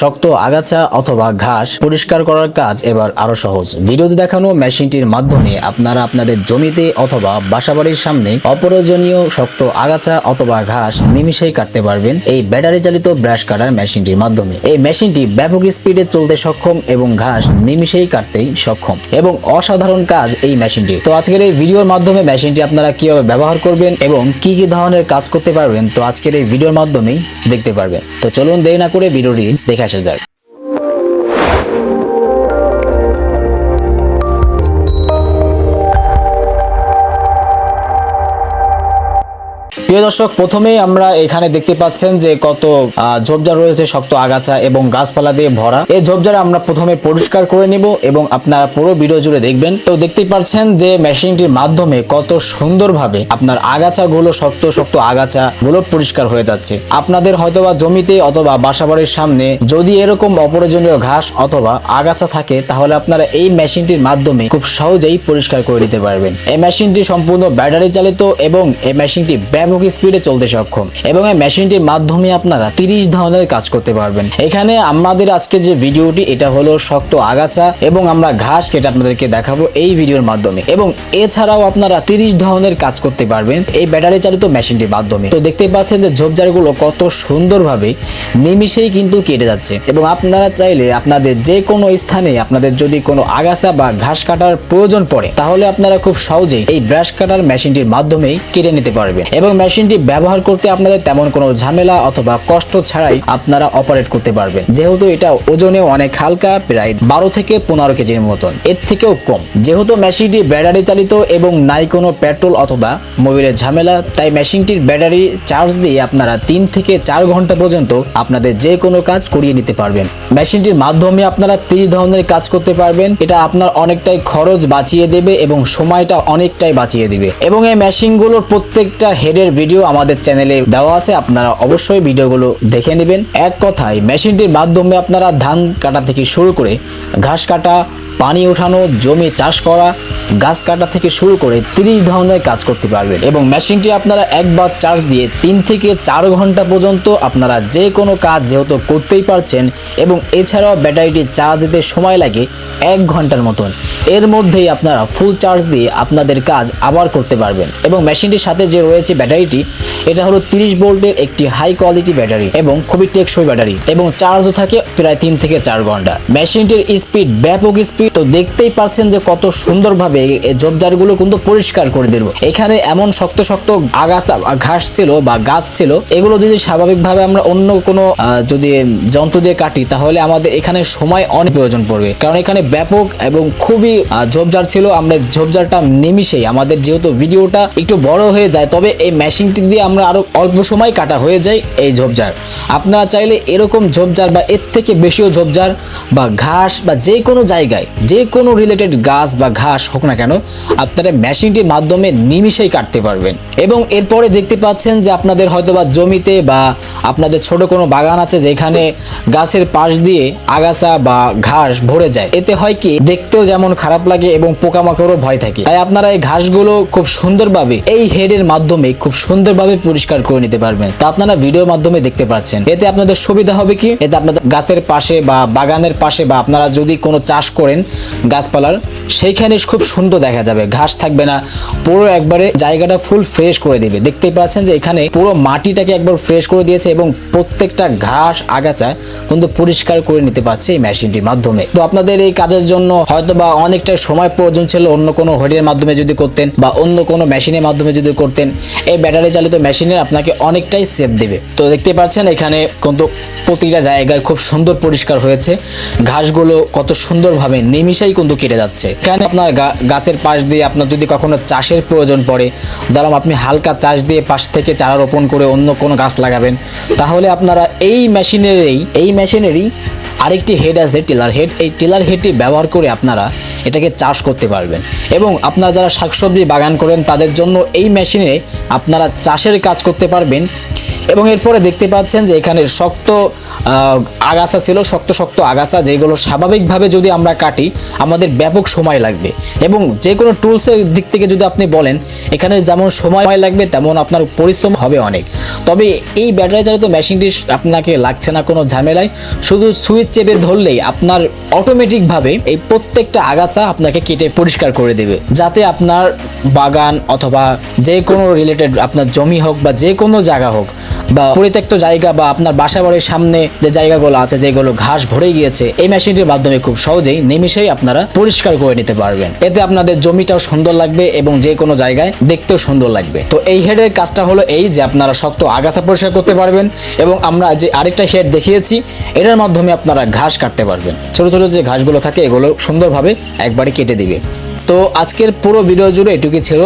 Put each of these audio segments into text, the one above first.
শক্ত আগাছা অথবা ঘাস পরিষ্কার করার কাজ এবার আরও সহজ। ভিডিওতে দেখানো মেশিনটির মাধ্যমে আপনারা আপনাদের জমিতে অথবা বাসাবাড়ির সামনে অপ্রয়োজনীয় শক্ত আগাছা অথবা ঘাস নিমিশেই কাটতে পারবেন এই ব্যাটারি চালিত ব্রাশ কাটার মেশিনটির মাধ্যমে। এই মেশিনটি ব্যাপক স্পিডে চলতে সক্ষম এবং ঘাস নিমিশেই কাটতেই সক্ষম এবং অসাধারণ কাজ এই মেশিনটি তো আজকের এই ভিডিওর মাধ্যমে মেশিনটি আপনারা কীভাবে ব্যবহার করবেন এবং কি কি ধরনের কাজ করতে পারবেন, তো আজকের এই ভিডিওর মাধ্যমেই দেখতে পারবেন। তো চলুন দেরি না করে ভিডিওটি দেখে আসা যাক। প্রিয় দর্শক, প্রথমেই আমরা এখানে দেখতে পাচ্ছেন যে কত ঝোপঝাড় রয়েছে শক্ত আগাছা এবং গাছপালা দিয়ে ভরা। এই ঝোপঝাড় আমরা প্রথমে পরিষ্কার করে নিব এবং আপনারা পুরো ভিডিও জুড়ে দেখবেন। তো দেখতেই পাচ্ছেন যে মেশিনটির মাধ্যমে কত সুন্দরভাবে আপনার আগাছাগুলো শক্ত শক্ত আগাছা গুলো পরিষ্কার হয়ে যাচ্ছে। আপনাদের হয়তোবা জমিতে অথবা বাসাবাড়ির সামনে যদি এরকম অপ্রয়োজনীয় ঘাস অথবা আগাছা থাকে, তাহলে আপনারা এই মেশিনটির মাধ্যমে খুব সহজেই পরিষ্কার করে দিতে পারবেন। এই মেশিনটি সম্পূর্ণ ব্যাটারি চালিত এবং এই মেশিনটি ব্যাপক স্পিডে চলতে সক্ষম এবং এই মেশিনটির মাধ্যমে আপনারা তিরিশ ধরনের কাজ করতে পারবেন। এখানে আমাদের আজকে যে ভিডিওটি এটা হলো শক্ত আগাছা এবং আমরা ঘাস কেটে আপনাদেরকে দেখাবো এই ভিডিওর মাধ্যমে। এবং এছাড়াও আপনারা তিরিশ ধরনের কাজ করতে পারবেন এই ব্যাটারি চালিত মেশিনটির মাধ্যমে। তো দেখতে পাচ্ছেন যে ঝোপঝাড়গুলো কত সুন্দরভাবে নিমিশেই কিন্তু কেটে যাচ্ছে এবং আপনারা চাইলে আপনাদের যে কোনো স্থানে আপনাদের যদি কোনো আগাছা বা ঘাস কাটার প্রয়োজন পড়ে, তাহলে আপনারা খুব সহজেই এই ব্রাশ কাটার মেশিনটির মাধ্যমেই কেটে নিতে পারবেন। এবং মেশিনটি ব্যবহার করতে আপনাদের তেমন কোনো ঝামেলা অথবা কষ্ট ছাড়াই আপনারা অপারেট করতে পারবেন। যেহেতু এটা ওজনে অনেক হালকা, প্রায় বারো থেকে পনেরো কেজির মতন। এর থেকেও কম। যেহেতু মেশিনটি ব্যাটারি চালিত এবং নাই কোনো পেট্রোল অথবা মোবিলের ঝামেলা, তাই মেশিনটির ব্যাটারি চার্জ দিয়ে আপনারা তিন থেকে চার ঘণ্টা পর্যন্ত আপনাদের যে কোনো কাজ করিয়ে নিতে পারবেন। মেশিনটির মাধ্যমে আপনারা তিরিশ ধরনের কাজ করতে পারবেন। এটা আপনার অনেকটাই খরচ বাঁচিয়ে দেবে এবং সময়টা অনেকটাই বাঁচিয়ে দিবে। এবং এই মেশিনগুলোর প্রত্যেকটা হেডের ভিডিও আমাদের চ্যানেলে দেওয়া আছে, আপনারা অবশ্যই ভিডিওগুলো দেখে নেবেন। এক কথায় মেশিনটির মাধ্যমে আপনারা ধান কাটা থেকে শুরু করে ঘাস কাটা পানি ওঠানো, জমি চাষ করা, গাছ কাটা থেকে শুরু করে তিরিশ ধরনের কাজ করতে পারবেন। এবং মেশিনটি আপনারা একবার চার্জ দিয়ে তিন থেকে চার ঘণ্টা পর্যন্ত আপনারা যে কোনো কাজ যেহেতু করতেই পারছেন এবং এছাড়াও ব্যাটারিটি চার্জ দিতে সময় লাগে এক ঘণ্টার মতন, এর মধ্যেই আপনারা ফুল চার্জ দিয়ে আপনাদের কাজ আবার করতে পারবেন। এবং মেশিনটির সাথে যে রয়েছে ব্যাটারিটি, এটা হলো তিরিশ ভোল্টের একটি হাই কোয়ালিটি ব্যাটারি এবং খুবই টেকসই ব্যাটারি এবং চার্জও থাকে প্রায় তিন থেকে চার ঘণ্টা। মেশিনটির স্পিড ব্যাপক স্পিড তো দেখতেই পাচ্ছেন যে কত সুন্দরভাবে এই কিন্তু পরিষ্কার করে দিল। এখানে এমন শক্ত শক্ত আগাছা, ঘাস ছিল বা গাছ ছিল, এগুলো যদি স্বাভাবিকভাবে আমরা অন্য কোনো যদি যন্ত্র দিয়ে কাটি, তাহলে আমাদের এখানে সময় অনেক প্রয়োজন পড়বে। কারণ এখানে ব্যাপক এবং খুবই ঝোপঝাড় ছিল। আমরা ঝোপঝাড়টা নিমিশেই আমাদের যেহেতু ভিডিওটা একটু বড় হয়ে যায়, তবে এই মেশিনটি দিয়ে আমরা আরও অল্প সময় কাটা হয়ে যায় এই ঝোপঝাড় আপনারা চাইলে এরকম ঝোপঝাড় বা এর থেকে বেশিও ঝোপঝাড় বা ঘাস বা যে কোনো জায়গায় যে কোনো রিলেটেড গাছ বা ঘাস হোক না কেন, আপনারা মেশিনটির মাধ্যমে নিমিশেই কাটতে পারবেন। এবং এরপরে দেখতে পাচ্ছেন যে আপনাদের হয়তোবা জমিতে বা আপনাদের ছোট কোনো বাগান আছে যেখানে গাছের পাশ দিয়ে আগাছা বা ঘাস ভরে যায়। এতে হয় কি, দেখতেও যেমন খারাপ লাগে এবং পোকামাকড়ও ভয় থাকে। তাই আপনারা এই ঘাসগুলো খুব সুন্দরভাবে, এই হেডের মাধ্যমে খুব সুন্দরভাবে পরিষ্কার করে নিতে পারবেন। তা আপনারা ভিডিওর মাধ্যমে দেখতে পাচ্ছেন। এতে আপনাদের সুবিধা হবে কি, এতে আপনাদের গাছের পাশে বা বাগানের পাশে বা আপনারা যদি কোনো চাষ করেন গাছপালার। সেইখানে খুব সুন্দর দেখা যাবে। ঘাস থাকবে না। পুরো একবারে জায়গাটা ফুল ফ্রেশ করে দিবে। দেখতেই পাচ্ছেন যে এখানে পুরো মাটিটাকে একবার ফ্রেশ করে দিয়েছে এবং প্রত্যেকটা ঘাস, আগাছা কিন্তু পরিষ্কার করে নিতে পারছে এই মেশিনটির মাধ্যমে। তো আপনাদের এই কাজের জন্য হয়তো বা অনেকটা সময় প্রয়োজন ছিল অন্য কোনো হোডের মাধ্যমে যদি করতেন বা অন্য কোনো মেশিনের মাধ্যমে যদি করতেন। এই ব্যাটারি চালিত মেশিনের আপনাকে অনেকটাই সেফ দেবে। তো দেখতে পাচ্ছেন এখানে কিন্তু প্রতিটা জায়গায় খুব সুন্দর পরিষ্কার হয়েছে। ঘাসগুলো কত সুন্দরভাবে নিমিষেই কিন্তু কেটে যাচ্ছে। কেন আপনার গাছের পাশ দিয়ে আপনার যদি কখনো চাষের প্রয়োজন পড়ে, ধরুন আপনি হালকা চাষ দিয়ে পাশ থেকে চারা রোপণ করে অন্য কোনো গাছ লাগাবেন, তাহলে আপনারা এই মেশিনেরই এই মেশিনেরই আরেকটি হেড আছে, টিলার হেড এই টিলার হেডটি ব্যবহার করে আপনারা এটাকে চাষ করতে পারবেন। এবং আপনারা যারা শাকসবজি বাগান করেন, তাদের জন্য এই মেশিনে আপনারা চাষের কাজ করতে পারবেন। এবং এরপরে দেখতে পাচ্ছেন যে এখানে শক্ত আগাছা ছিল, শক্ত শক্ত আগাছা, যেগুলো স্বাভাবিকভাবে যদি আমরা কাটি, আমাদের ব্যাপক সময় লাগবে। এবং যে কোনো টুলসের দিক থেকে যদি আপনি বলেন, এখানে যেমন সময় লাগবে, তেমন আপনার পরিশ্রম হবে অনেক। তবে এই ব্যাটারি চালিত মেশিনটি আপনাকে লাগছে না কোনো ঝামেলায়। শুধু সুইচ চেপে ধরলেই আপনার অটোমেটিকভাবে এই প্রত্যেকটা আগাছা আপনাকে কেটে পরিষ্কার করে দেবে। যাতে আপনার বাগান অথবা যে কোনো রিলেটেড আপনার জমি হোক বা যে কোনো জায়গা হোক বা পরিত্যক্ত জায়গা বা আপনার বাসা বাড়ির সামনে যে জায়গাগুলো আছে, যেগুলো ঘাস ভরে গিয়েছে, এই মেশিনটির মাধ্যমে খুব সহজেই নিমিশেই আপনারা পরিষ্কার করে নিতে পারবেন। এতে আপনাদের জমিটাও সুন্দর লাগবে এবং যে কোনো জায়গায় দেখতেও সুন্দর লাগবে। তো এই হেডের কাজটা হলো এই যে আপনারা শক্ত আগাছা পরিষ্কার করতে পারবেন এবং আমরা যে আরেকটা হেড দেখিয়েছি, এটার মাধ্যমে আপনারা ঘাস কাটতে পারবেন। ছোট ছোট যে ঘাসগুলো থাকে, এগুলো সুন্দরভাবে একবারে কেটে দিবে। তো আজকের পুরো ভিডিও জুড়ে এটুকুই ছিল।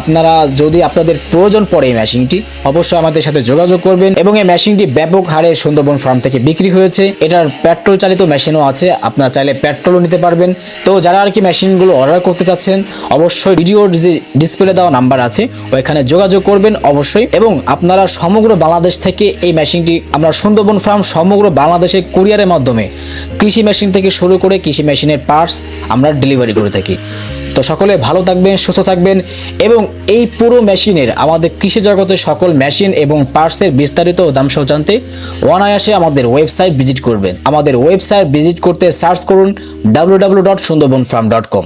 আপনারা যদি আপনাদের প্রয়োজন পড়ে এই মেশিনটি অবশ্যই আমাদের সাথে যোগাযোগ করবেন এবং এই মেশিনটি ব্যাপক হারে সুন্দরবন ফার্ম থেকে বিক্রি হয়েছে। এটার পেট্রোল চালিত মেশিনও আছে, আপনারা চাইলে পেট্রোলও নিতে পারবেন। তো যারা আর কি মেশিনগুলো অর্ডার করতে চাচ্ছেন, অবশ্যই ভিডিওর যে ডিসপ্লে দেওয়া নাম্বার আছে, ওইখানে যোগাযোগ করবেন অবশ্যই এবং আপনারা সমগ্র বাংলাদেশ থেকে এই মেশিনটি আমরা সুন্দরবন ফার্ম সমগ্র বাংলাদেশে কুরিয়ারের মাধ্যমে কৃষি মেশিন থেকে শুরু করে কৃষি মেশিনের পার্টস আমরা ডেলিভারি করে থাকি। তো সকলে ভালো থাকবেন, সুস্থ থাকবেন এবং এই পুরো মেশিনের আমাদের কৃষি জগতের সকল মেশিন এবং পার্টসের বিস্তারিত দামসহ জানতে অনায়াসে আমাদের ওয়েবসাইট ভিজিট করবেন। আমাদের ওয়েবসাইট ভিজিট করতে সার্চ করুন W dot Sundarban farm dot com